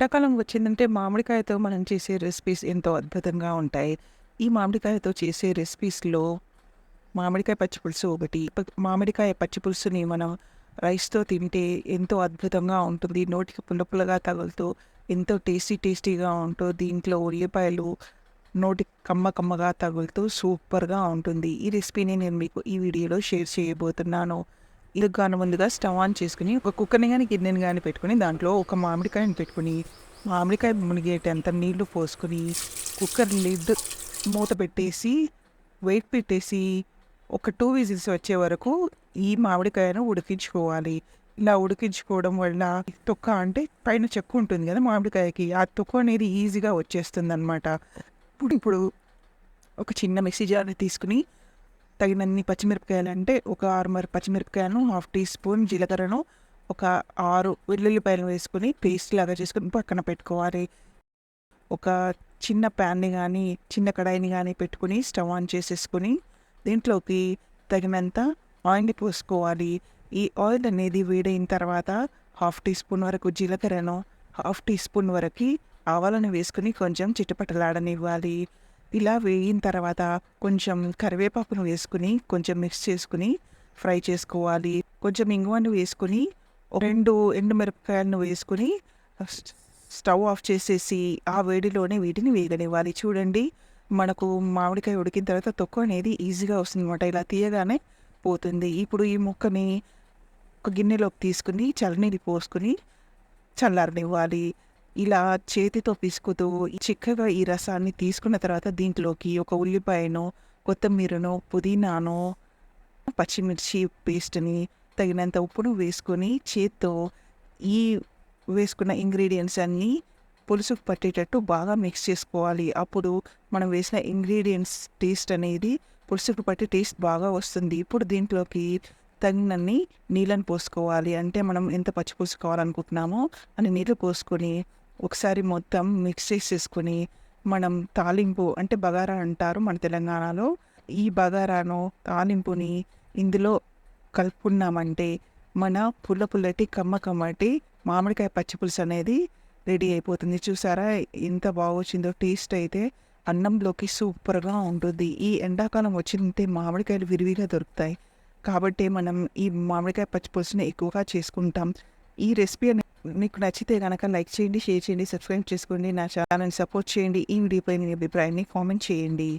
ఎండాకాలం వచ్చిందంటే మామిడికాయతో మనం చేసే రెసిపీస్ ఎంతో అద్భుతంగా ఉంటాయి. ఈ మామిడికాయతో చేసే రెసిపీస్‌లో మామిడికాయ పచ్చిపులుసు ఒకటి. మామిడికాయ పచ్చిపులుసుని మనం రైస్‌తో తింటే ఎంతో అద్భుతంగా ఉంటుంది. నోటికి పుల్లపుల్లగా తగులుతూ ఎంతో టేస్టీ టేస్టీగా ఉంటూ దీంట్లో ఉల్లిపాయలు నోటికి కమ్మ కమ్మగా తగులుతూ సూపర్‌గా ఉంటుంది. ఈ రెసిపీని నేను మీకు ఈ వీడియోలో షేర్ చేయబోతున్నాను. ఇది గాను ముందుగా స్టవ్ ఆన్ చేసుకుని ఒక కుక్కర్‌ని కానీ గిన్నెని కానీ పెట్టుకొని దాంట్లో ఒక మామిడికాయని పెట్టుకుని మామిడికాయ మునిగేటంత నీళ్ళు పోసుకొని, కుక్కర్ లిడ్ మూత పెట్టేసి, వెయిట్ పెట్టేసి ఒక టూ విజిల్స్ వచ్చే వరకు ఈ మామిడికాయను ఉడికించుకోవాలి. ఇలా ఉడికించుకోవడం వల్ల తొక్క అంటే పైన చెక్కు ఉంటుంది కదా మామిడికాయకి. ఆ తొక్క అనేది ఈజీగా వచ్చేస్తుంది అనమాట ఇప్పుడు ఇప్పుడు ఒక చిన్న మిక్సీ జార్‌ని తీసుకొని తగినన్ని పచ్చిమిరపకాయలు అంటే ఒక 6 మరి పచ్చిమిరపకాయలను, హాఫ్ టీ స్పూన్ జీలకర్రను, ఒక ఆరు వెల్లుల్లిపాయలు వేసుకుని పేస్ట్ లాగా చేసుకుని పక్కన పెట్టుకోవాలి. ఒక చిన్న ప్యాన్‌ని కానీ చిన్న కడాయిని కానీ పెట్టుకొని స్టవ్ ఆన్ చేసేసుకొని దీంట్లోకి తగినంత ఆయిల్‌ని పోసుకోవాలి. ఈ ఆయిల్ అనేది వేడైన తర్వాత హాఫ్ టీ స్పూన్ వరకు జీలకర్రను, హాఫ్ టీ స్పూన్ వరకు ఆవాలను వేసుకొని కొంచెం చిట్టుపట్టలాడనివ్వాలి ఇలా వేగిన తర్వాత కొంచెం కరివేపాకును వేసుకుని కొంచెం మిక్స్ చేసుకుని ఫ్రై చేసుకోవాలి. కొంచెం ఇంగువను వేసుకొని 2 ఎండుమిరపకాయలను మిరపకాయలను వేసుకుని స్టవ్ ఆఫ్ చేసేసి ఆ వేడిలోనే వీటిని వేగనివ్వాలి. చూడండి మనకు మామిడికాయ ఉడికిన తర్వాత తొక్కు అనేది ఈజీగా వస్తుంది అనమాట ఇలా తీయగానే పోతుంది. ఇప్పుడు ఈ ముక్కని ఒక గిన్నెలోకి తీసుకుని చల్లనీళ్ళు పోసుకుని చల్లారనివ్వాలి. ఇలా చేతితో పిసుకుతూ చిక్కగా ఈ రసాన్ని తీసుకున్న తర్వాత దీంట్లోకి ఒక ఉల్లిపాయను, కొత్తిమీరను, పుదీనాను, పచ్చిమిర్చి పేస్ట్‌ని, తగినంత ఉప్పును వేసుకొని చేత్తో ఈ వేసుకున్న ఇంగ్రీడియంట్స్ అన్నీ పులుసుకు పట్టేటట్టు బాగా మిక్స్ చేసుకోవాలి. అప్పుడు మనం వేసిన ఇంగ్రీడియెంట్స్ టేస్ట్ అనేది పులుసుకు పట్టి టేస్ట్ బాగా వస్తుంది. ఇప్పుడు దీంట్లోకి తగినన్ని నీళ్ళని పోసుకోవాలి. అంటే మనం ఎంత పచ్చి పులుసు కావాలనుకుంటున్నామో అని నీళ్ళు పోసుకొని ఒకసారి మొత్తం మిక్స్ చేసేసుకుని మనం తాలింపు అంటే బగారా అంటారు మన తెలంగాణలో. ఈ బగారాను, తాలింపుని ఇందులో కలుపుకున్నామంటే మన పుల్ల పుల్లటి, కమ్మ కమ్మటి మామిడికాయ పచ్చిపులుసు అనేది రెడీ అయిపోతుంది. చూసారా ఎంత బాగొచ్చిందో టేస్ట్ అయితే అన్నంలోకి సూపర్‌గా ఉంటుంది. ఈ ఎండాకాలం వచ్చిందంటే మామిడికాయలు విరివిగా దొరుకుతాయి. కాబట్టి మనం ఈ మామిడికాయ పచ్చిపులుసుని ఎక్కువగా చేసుకుంటాం. ఈ రెసిపీ అనేది మీకు నచ్చితే గనక లైక్ చేయండి, షేర్ చేయండి, సబ్స్క్రైబ్ చేసుకోండి. నా ఛానల్‌ని సపోర్ట్ చేయండి. ఈ వీడియోపై మీ అభిప్రాయాన్ని కామెంట్ చేయండి.